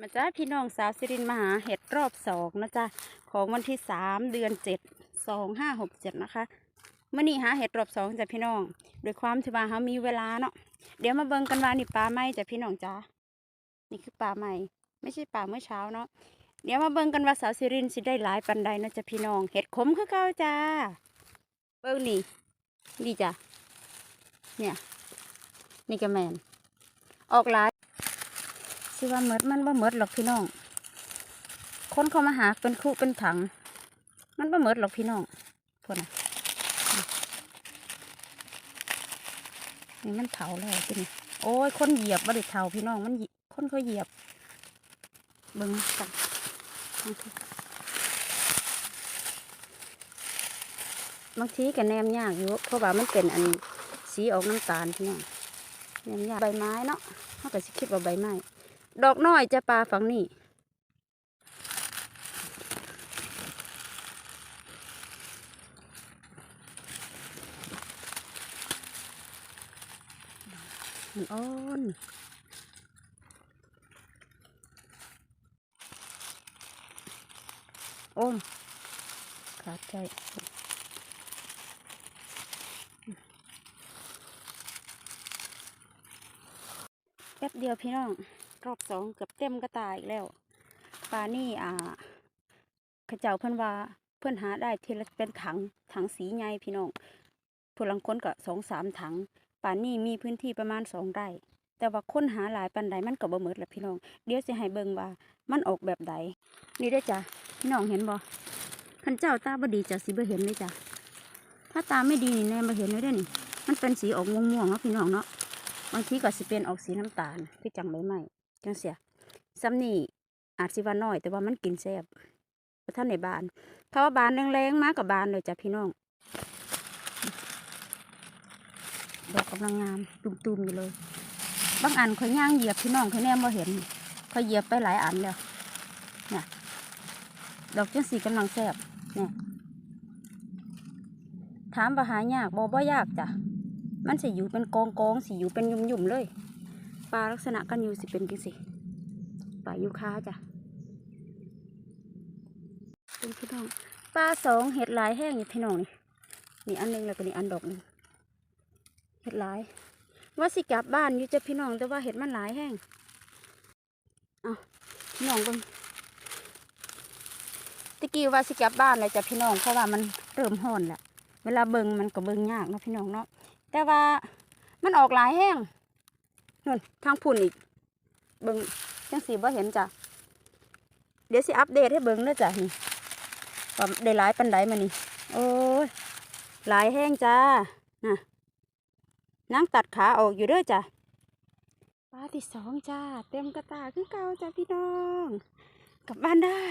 มาจ้าพี่น้องสาวสิรินมหาเห็ดรอบสองนะจ๊ะของวันที่สามเดือนเจ็ดสองห้าหกเจ็ดนะคะเมื่อนี้หาเห็ดรอบสองจ้ะพี่น้องโดวยความที่ว่าเขามีเวลาเนาะเดี๋ยวมาเบิ่งกันว่านี่ปลาไหมจ้ะพี่น้องจ้านี่คือปลาไหม่ ไม่ใช่ปลาเมื่อเช้าเนาะเดี๋ยวมาเบิ่งกันว่าสาวสิรินสิได้หลายปันใดนะจ๊ะพี่น้องเห็ดขมคือเก่าจ้าเบิ่งนี่ดีจ้ะเนี่ยนี่ก็แมนออกหลาย สิว่าเมดมันว่าเมดหรอกพี่น้อง คนเขามาหาเป็นคู่เป็นถัง มันว่าเมดหรอกพี่น้องพวกน่ะนี่มันเถาแล้วสินี่โอ้ยคนเหยียบบ่ได้เถาพี่น้องมันคนเขาเหยียบเบิ่งกันบางทีก็แนมยากอยู่เพราะว่ามันเป็นอันสีออกน้ำตาลพี่น้องแนมยากใบไม้เนาะเขาก็สิคิดว่าใบไม้ ดอกน้อยจะปลาฝั่งนี้มันอ่อนโอ้นขาดใจแป๊บเดียวพี่น้อง รอบสองเกือบเต็มกระตายอีกแล้วปลานี่อ่าขเจ้าเพื่อนว่าเพื่อนหาได้ทีละเป็นถังถังสีใหญ่พี่น้องผู้ลังค้นก็สองสามถังปลานี่มีพื้นที่ประมาณสองไร่ แต่ว่าค้นหาหลายปันใดมันก็บ่หมดละพี่น้องเดี๋ยวจะให้เบิ่งว่ามันออกแบบใดนี่ได้จ้ะพี่น้องเห็นบ่ขันเจ้าตาบดีจะสิบ่เห็นเลยจ้ะถ้าตาไม่ดีนี่แน่บ่เห็นเลยเด้นี่มันเป็นสีออกม่วงๆเนาะพี่น้องเนาะบางทีก็สิเป็นออกสีน้ำตาลคือจังใบไม้ จังเสียซ้ำนี่อาจสิว่าน้อย แต่ว่ามันกินแซ่บเพราะท่านในบานถ้าะว่าบานแรงๆมากกับบานเลยจ้ะพี่น้องดอกกำลังงามตุ่มๆอยู่เลย บางอันเขาย่างเหยียบพี่น้องเขาแนมบ่เห็นเขาเหยียบไปหลายอันแล้วเนี่ยดอกจังสีกำลังแซ่บเนี่ยถามว่าหายากบ่บ่ยากจ้ะมันสิอยู่เป็นกองกองๆสิอยู่เป็นยุ่มๆเลย ปลาลักษณะกันอยู่สิเป็นจังสิปลายูคาจ้ะเป็นพี่น้องปลาสองเห็ดหลายแห้งอยู่พี่น้องนี่นี่อันหนึงแล้วก็นี่อันดอกนึงเห็ดหลายว่าสิกลับบ้านอยู่จะพี่น้องแต่ว่าเห็ดมันหลายแห้งเอาพี่น้องเบิ่งตะกี้ว่าสิกลับบ้านเลยจ้ะพี่น้องเพราะว่ามันเริ่มห่อนแหละเวลาเบิงมันก็เบิงยากเนาะพี่น้องเนาะแต่ว่ามันออกหลายแห้ง นู่นทางพุ่นอีก เบิ่งจังสีบ่เห็นจ้ะ เดี๋ยวสิอัปเดตให้เบิ่งด้อจ้ะนี่ว่าได้หลายปันไดมานี่ โอ้ยหลายแห้งจ้าน่ะนั่งตัดขาออกอยู่ด้อจ้ะปลาที่สองจ้า เต็มกระตาคือเก่าจ้ะพี่น้อง กลับบ้านได้